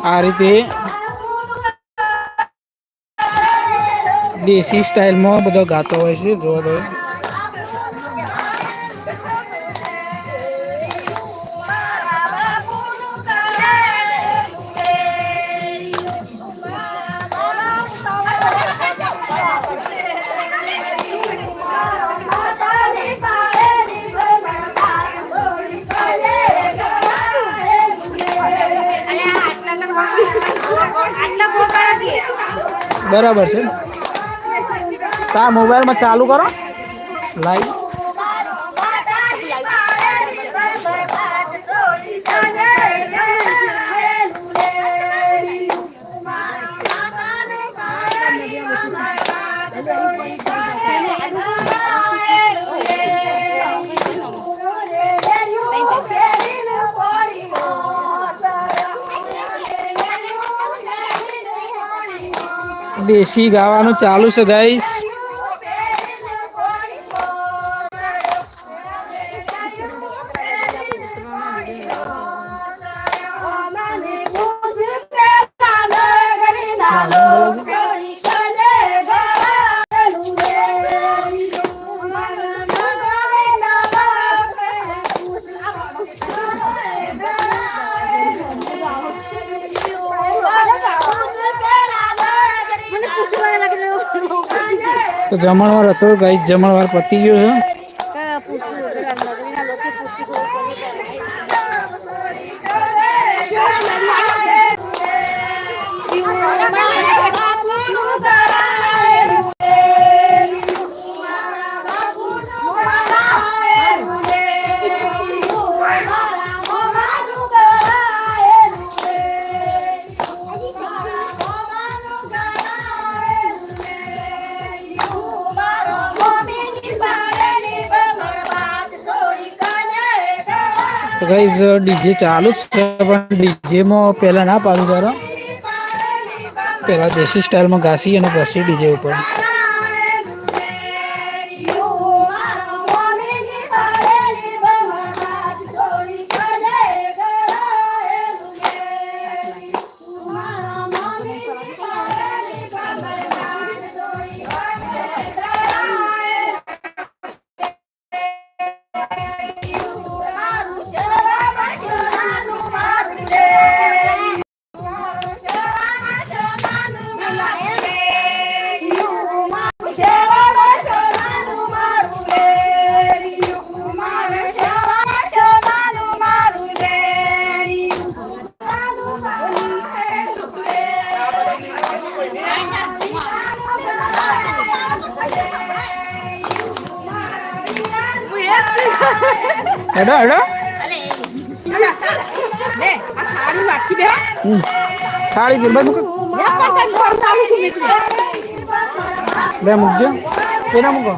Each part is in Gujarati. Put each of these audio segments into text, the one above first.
આ રીતે દેશી સ્ટાઇલમાં બધો ગાતો હોય છે જોવા દો બરાબર છે. તા મોબાઈલમાં ચાલુ કરો. લાઈવ. દેશી ગાવાનું ચાલુ છે ગાઈસ તો જમણવાર હતો ગાઈસ જમણવાર પતી ગયો છે. તો ગાઈઝ ડીજે ચાલુ જ છે, પણ ડીજેમાં પહેલાં ના પાડું જરા. પહેલાં દેશી સ્ટાઇલમાં ઘાસી અને પછી ડીજે ઉપર. હેડો હેડો. થાળી ગઈ ભાઈ મૂકો બે મૂકજો. મૂકો?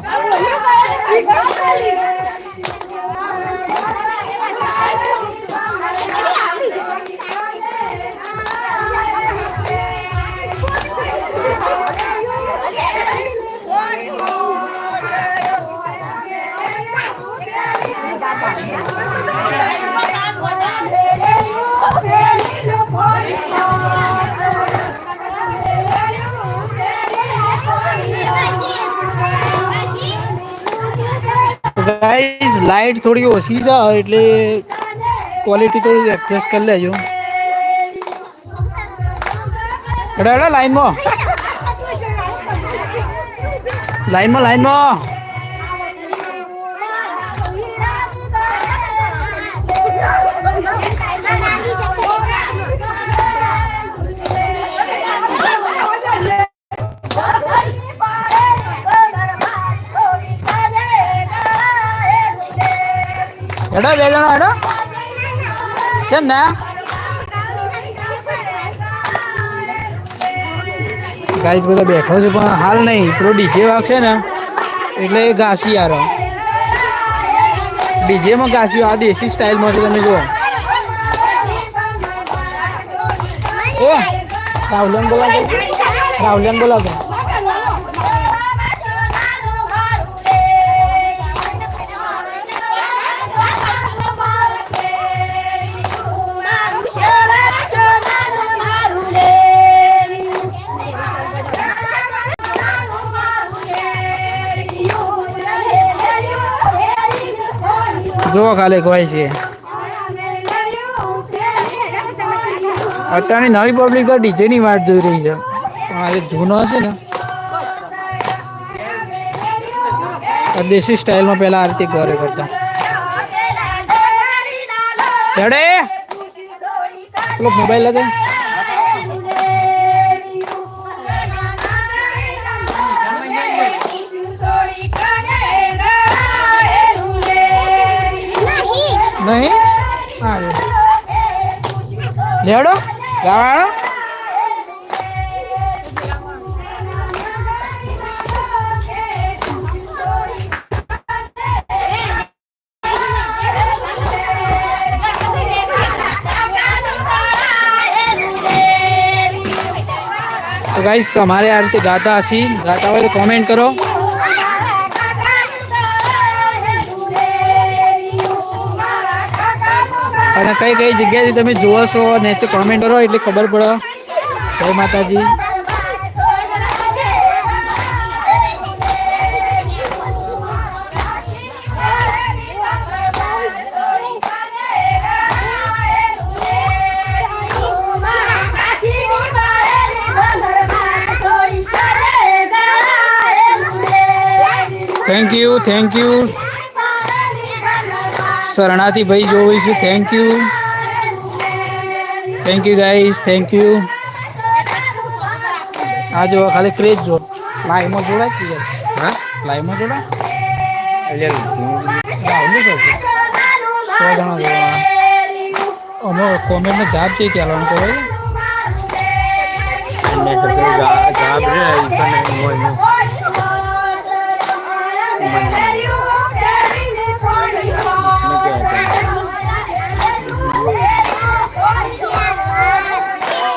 લાઈટ થોડી ઓછી છે એટલે ક્વોલિટી તો એડજસ્ટ કરી લેજો. એડા એડા લાઈનમાં. લાઈનમાં લાઈનમાં. હેડો બે જણા હેડો. કેમ ને? ગાઈસ બધા બેઠો છે પણ હાલ નહીં. પેલો ડીજે વાગશે ને એટલે ઘાસી યાર ડીજેમાં ઘાસ્યું આ દેશી સ્ટાઇલમાં છે તમે જુઓ. એ રાહુલન બોલાવો રાહુલન બોલાવો જો ખાલી કોઈ છે. અત્યારની નવી પબ્લિક તો ડીજે ની વાત જોઈ રહી છે. આ જૂનો છે ને દેશી સ્ટાઇલમાં પેલા આરતી ગોરે કરતા. પેલો મોબાઈલ લગે નહીં હા લેડો ગાવાડો તો ગાઈસ તમારે આ રીતે ગાતા હશી ગાતા હોય તો કોમેન્ટ કરો અને કઈ કઈ જગ્યાએથી તમે જુઓ છો નીચે કોમેન્ટ કરો એટલે ખબર પડે. જય માતાજી. થેન્ક યુ થેન્ક યુ શરણાથી ભાઈ જોવું છે. Thank you thank you guys thank you આ જો ખાલી ક્રેજ જો. લાઈવમાં જોડાય કે હા? લાઈવમાં જોડાય? એટલે સો જણા જોવા અમે કોમેન્ટનો જવાબ છે ત્યાં આલવાનું કહો એમને તો પેલું જા- જવાબ છે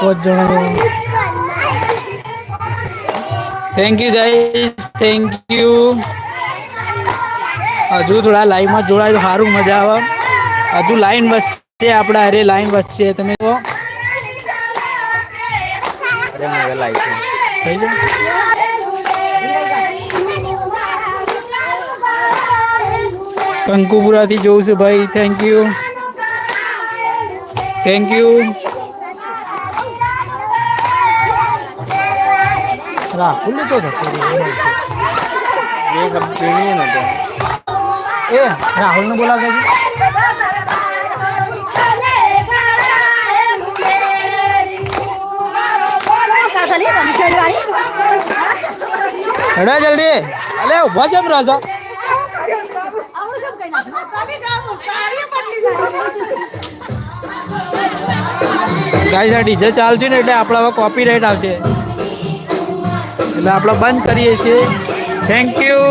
પાંચ જણા thank you guys thank you હજુ થોડા લાઈવમાં જોડાય તો સારું, મજા આવે. હજુ લાઈન વચ્ચે આપણા અરે લાઈન વચ્ચે તમે કહો. અરે મને લાઈક થઈ જાય કંકુપુરાથી જોઉં છું ભાઈ થેન્ક યુ થેન્ક યુ ને તો. એ રાહુલ ને બોલાવ કે જલ્દી. અલે ઊભા છે રાજા ગાઈસ આ ડીજે ચાલતી ને એટલે આપણા કોપી કોપીરાઇટ આવશે. એટલે આપણે બંધ કરીએ છીએ. Thank you